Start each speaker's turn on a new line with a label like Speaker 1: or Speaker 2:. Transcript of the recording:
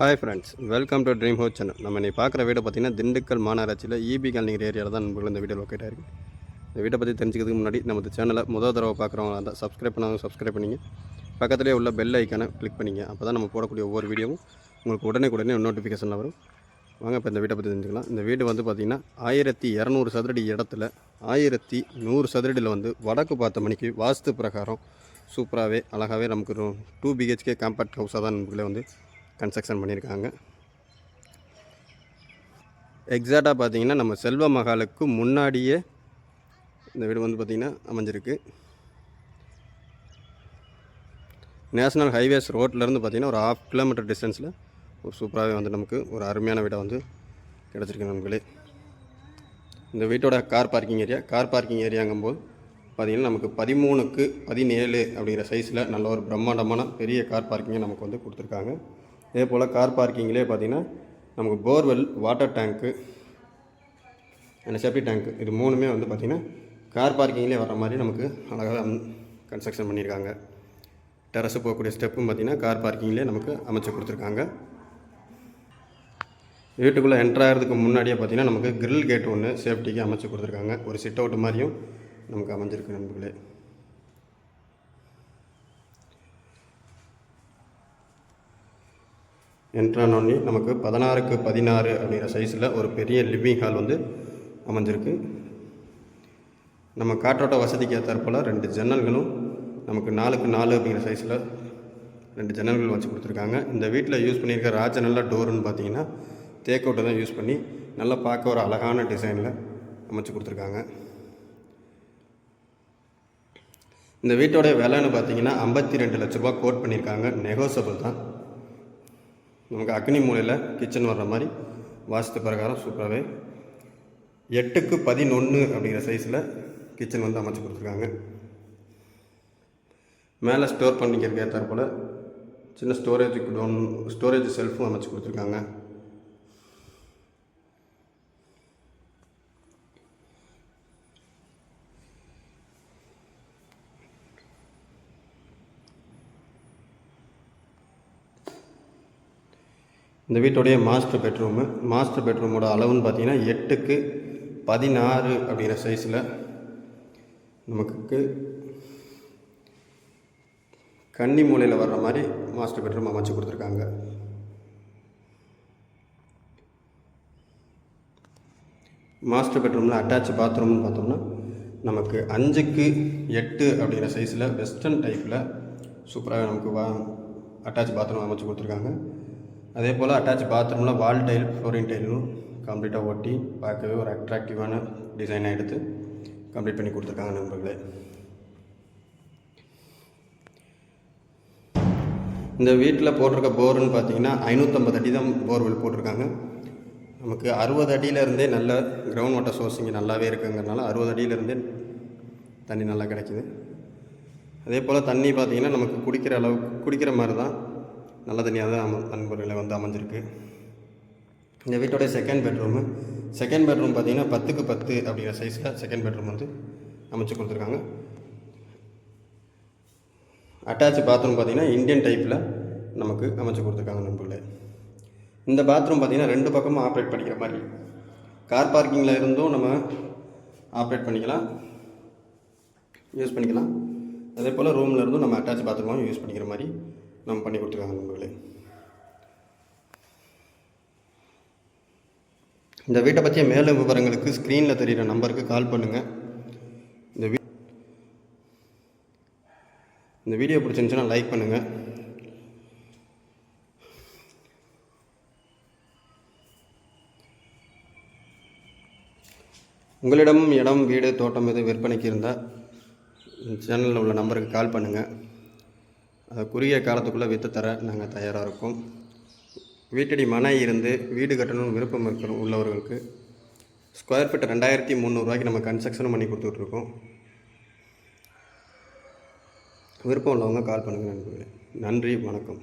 Speaker 1: Hi friends welcome to dream house channel நம்ம நீ பார்க்குற வீடு பார்த்தீங்கன்னா திண்டுக்கல் மாநகராட்சியில் இபி கல்நீர் ஏரியாவில் தான் நம்மளுக்கு இந்த வீடியோ லொக்கேட் ஆயிருக்கு. இந்த வீட்டை பற்றி தெரிஞ்சுக்கிறதுக்கு முன்னாடி நம்ம சேனலை முதல் தடவை பார்க்குறவங்க இருந்தால் சப்ஸ்கிரைப் பண்ணாங்க சப்ஸ்கிரைப் பண்ணிங்க. பக்கத்துலேயே உள்ள பெல் ஐக்கானை கிளிக் பண்ணிங்க. அப்போ தான் நம்ம போடக்கூடிய ஒவ்வொரு வீடியோவும் உங்களுக்கு உடனே உடனே நோட்டிஃபிகேஷனில் வரும். வாங்க இப்போ இந்த வீட்டை பற்றி தெரிஞ்சுக்கலாம். இந்த வீடு வந்து பார்த்திங்கன்னா ஆயிரத்தி இரநூறு சதுரடி இடத்துல ஆயிரத்தி நூறு சதுரடியில் வந்து வடக்கு பார்த்த மணிக்கு வாஸ்து பிரகாரம் சூப்பராகவே அழகாகவே நமக்கு டூ பிஹெச்கே காம்பேக்ட் ஹவுஸாக தான் நம்மளே வந்து கன்ஸ்ட்ரக்ஷன் பண்ணியிருக்காங்க. எக்ஸாக்டாக பார்த்தீங்கன்னா நம்ம செல்வ மகாலுக்கு முன்னாடியே இந்த வீடு வந்து பார்த்திங்கன்னா அமைஞ்சிருக்கு. நேஷ்னல் ஹைவேஸ் ரோட்லேருந்து பார்த்திங்கன்னா ஒரு ஆஃப் கிலோமீட்டர் டிஸ்டன்ஸில் ஒரு சூப்பராகவே வந்து நமக்கு ஒரு அருமையான வீடாக வந்து கிடச்சிருக்கு நண்பர்களே. இந்த வீட்டோட car parking area car parking ஏரியாங்கும்போது பார்த்திங்கன்னா நமக்கு பதிமூணுக்கு பதினேழு அப்படிங்கிற சைஸில் நல்ல ஒரு பிரம்மாண்டமான பெரிய கார் பார்க்கிங்கை நமக்கு வந்து கொடுத்துருக்காங்க. இதே போல் கார் பார்க்கிங்லேயே பார்த்திங்கன்னா நமக்கு borewell water tank and septic tank இது மூணுமே வந்து பார்த்திங்கன்னா கார் பார்க்கிங்லேயே வர மாதிரி நமக்கு அழகாக கன்ஸ்ட்ரக்ஷன் பண்ணியிருக்காங்க. டெரஸு போகக்கூடிய ஸ்டெப்பும் பார்த்திங்கன்னா கார் பார்க்கிங்லேயே நமக்கு அமைச்சு கொடுத்துருக்காங்க. வீட்டுக்குள்ளே என்ட்ரு ஆகிறதுக்கு முன்னாடியே பார்த்தீங்கன்னா நமக்கு கிரில் கேட் ஒன்று சேஃப்டிக்கு அமைச்சு கொடுத்துருக்காங்க. ஒரு சிட் அவுட் மாதிரியும் நமக்கு அமைஞ்சிருக்கு நண்பர்களே. என்ட்ரானோடனே நமக்கு பதினாறுக்கு பதினாறு அப்படிங்கிற சைஸில் ஒரு பெரிய லிவிங் ஹால் வந்து அமைஞ்சிருக்கு. நம்ம காற்றோட்ட வசதிக்கு ஏற்றாற்போல் ரெண்டு ஜன்னல்களும் நமக்கு நாலுக்கு நாலு அப்படிங்கிற சைஸில் ரெண்டு ஜன்னல்கள் வச்சு கொடுத்துருக்காங்க. இந்த வீட்டில் யூஸ் பண்ணியிருக்க ராஜநல்ல டோருன்னு பார்த்தீங்கன்னா தேக்கோட்டை தான் யூஸ் பண்ணி நல்லா பார்க்க ஒரு அழகான டிசைனில் அமைச்சு கொடுத்துருக்காங்க. இந்த வீட்டோட விலைன்னு பார்த்தீங்கன்னா ஐம்பத்தி ரெண்டு லட்ச ரூபா கோட் பண்ணியிருக்காங்க. நெகோசபிள் தான். நமக்கு அக்னி மூலையில் கிச்சன் வர்ற மாதிரி வாஸ்து பிரகாரம் சூப்பராகவே. எட்டுக்கு பதினொன்று அப்படிங்கிற சைஸில் கிச்சன் வந்து அமைச்சு கொடுத்துருக்காங்க. மேலே ஸ்டோர் பண்ணிக்கிறதுக்கு ஏற்றாற்போல் சின்ன ஸ்டோரேஜ் டோன் ஸ்டோரேஜ் செல்ஃபும் அமைச்சு கொடுத்துருக்காங்க. இந்த வீட்டுடைய மாஸ்டர் பெட்ரூமு மாஸ்டர் பெட்ரூமோட அளவுன்னு பார்த்தீங்கன்னா எட்டுக்கு பதினாறு அப்படிங்கிற சைஸில் நமக்கு கன்னி மூலையில் வர்ற மாதிரி மாஸ்டர் பெட்ரூம் அமைச்சு கொடுத்துருக்காங்க. மாஸ்டர் பெட்ரூமில் அட்டாச் பாத்ரூம்னு பார்த்தோம்னா நமக்கு அஞ்சுக்கு எட்டு அப்படிங்கிற சைஸில் வெஸ்டர்ன் டைப்பில் சூப்பராக நமக்கு வா அட்டாச் பாத்ரூம் அமைச்சு கொடுத்துருக்காங்க. அதே போல் அட்டாச் பாத்ரூமில் வால் டைல் ஃப்ளோரிங் டைலும் கம்ப்ளீட்டாக ஒட்டி பார்க்கவே ஒரு அட்ராக்டிவான டிசைனாக எடுத்து கம்ப்ளீட் பண்ணி கொடுத்துருக்காங்க நண்பர்களே. இந்த வீட்டில் போட்டிருக்க போருன்னு பார்த்தீங்கன்னா ஐநூற்றம்பது அடி தான் போர்வெல் போட்டிருக்காங்க. நமக்கு அறுபது அடியிலேருந்தே நல்ல கிரவுண்ட் வாட்டர் சோர்ஸ் இங்கே நல்லாவே இருக்குங்கிறனால அறுபது அடியிலேருந்தே தண்ணி நல்லா கிடைக்கிது. அதே போல் தண்ணி பார்த்திங்கன்னா நமக்கு குடிக்கிற அளவுக்கு குடிக்கிற மாதிரி தான் நல்ல தனியாக தான் அம நண்பர்களை வந்து அமைஞ்சிருக்கு. இந்த வீட்டோடைய செகண்ட் பெட்ரூமு செகண்ட் பெட்ரூம் பார்த்திங்கன்னா பத்துக்கு பத்து அப்படிங்கிற சைஸில் செகண்ட் பெட்ரூம் வந்து அமைச்சு கொடுத்துருக்காங்க. அட்டாச் பாத்ரூம் பார்த்திங்கன்னா இந்தியன் டைப்பில் நமக்கு அமைச்சு கொடுத்துருக்காங்க நண்பர்களே. இந்த பாத்ரூம் பார்த்திங்கன்னா ரெண்டு பக்கமும் ஆப்ரேட் பண்ணிக்கிற மாதிரி. கார் பார்க்கிங்கில் இருந்தும் நம்ம ஆப்ரேட் பண்ணிக்கலாம். யூஸ் பண்ணிக்கலாம். அதே போல் ரூமில் இருந்தும் நம்ம அட்டாச் பாத்ரூமாகவும் யூஸ் பண்ணிக்கிற மாதிரி. நம்ம பண்ணி கொடுத்துருக்காங்க நண்பர்களே இந்த வீட்டை பற்றிய மேலும் விவரங்களுக்கு ஸ்க்ரீனில் தெரிகிற நம்பருக்கு கால் பண்ணுங்கள் இந்த வீ இந்த வீடியோ பிடிச்சிருந்துச்சுன்னா லைக் பண்ணுங்கள் உங்களிடம் இடம் வீடு தோட்டம் எதுவும் விற்பனைக்கு இருந்தால் சேனலில் உள்ள நம்பருக்கு கால் பண்ணுங்கள் குறுகிய காலத்துக்குள்ளே விற்று தர நாங்கள் தயாராக இருக்கோம். வீட்டடி மனை இருந்து வீடு கட்டணும்னு விருப்பம் இருக்கிற உள்ளவர்களுக்கு ஸ்கொயர் ஃபீட் ரெண்டாயிரத்தி முந்நூறுரூவாய்க்கு நம்ம கன்ஸ்ட்ரக்ஷனும் பண்ணி கொடுத்துட்ருக்கோம் விருப்பம் உள்ளவங்க கால் பண்ணுங்கள் நண்பர்களே. நன்றி வணக்கம்.